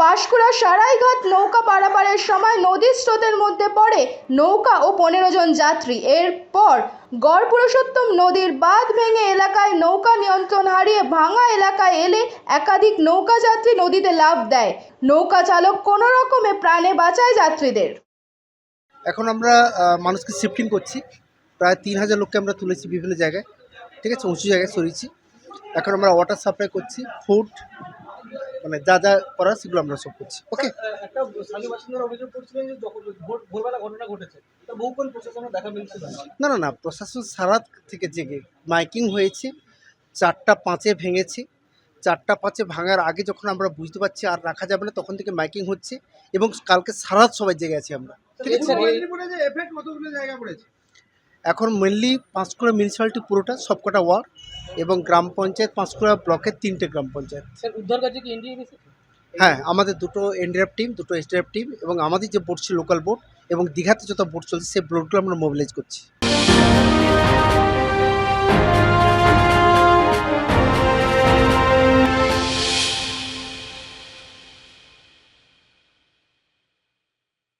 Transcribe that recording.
পাঁশকুড়া সারাইঘাট নৌকা পারাপারের সময় নদীর স্রোতের মধ্যে পড়ে নৌকা ও পনেরো জন যাত্রী। এরপর গড় পুরুষোত্তম নদীর বাঁধ ভেঙে এলাকায় নৌকা নিয়ন্ত্রণ হারিয়ে ভাঙা এলাকায় এলে একাধিক নৌকা যাত্রী নদীতে লাফ দেয়। নৌকা চালক কোনো রকমে প্রাণে বাঁচায় যাত্রীদের। এখন আমরা মানুষকে শিফটিং করছি। প্রায় তিন হাজার লোককে আমরা তুলেছি বিভিন্ন জায়গায়। ঠিক আছে, উঁচু জায়গায় সরিয়েছি। এখন আমরা ওয়াটার সাপ্লাই করছি ফুড মানে যা যা করার সেগুলো আমরা সব করছি। ওকে একটা অভিযোগ করছিলেন যে ভোরবেলা ঘটনা ঘটেছে তা বহুক্ষণ প্রশাসনের দেখা না। না না না প্রশাসন সারা থেকে জেগে মাইকিং হয়েছে চারটা পাঁচে ভেঙেছে। চারটা পাঁচে ভাঙার আগে যখন আমরা বুঝতে পারছি আর রাখা যাবে না তখন থেকে মাইকিং হচ্ছে এবং কালকে সারা সবাই জেগে আছি আমরা। ঠিক আছে? এখন মেনলি পাঁশকুড়া মিউনিসিপ্যালিটি পুরোটা সবকটা ওয়ার্ড এবং গ্রাম পঞ্চায়েত পাঁশকুড়া ব্লকের তিনটে গ্রাম পঞ্চায়েত। স্যার উদ্ধার কাজে কি হ্যাঁ আমাদের দুটো এনডিএফ টিম দুটো এসডিএফ টিম এবং আমাদের যে বোর্ড ছিল লোকাল বোর্ড এবং দীঘাতে যত বোর্ড চলছে সেই বোর্ডগুলো আমরা মোবিলাইজ করছি।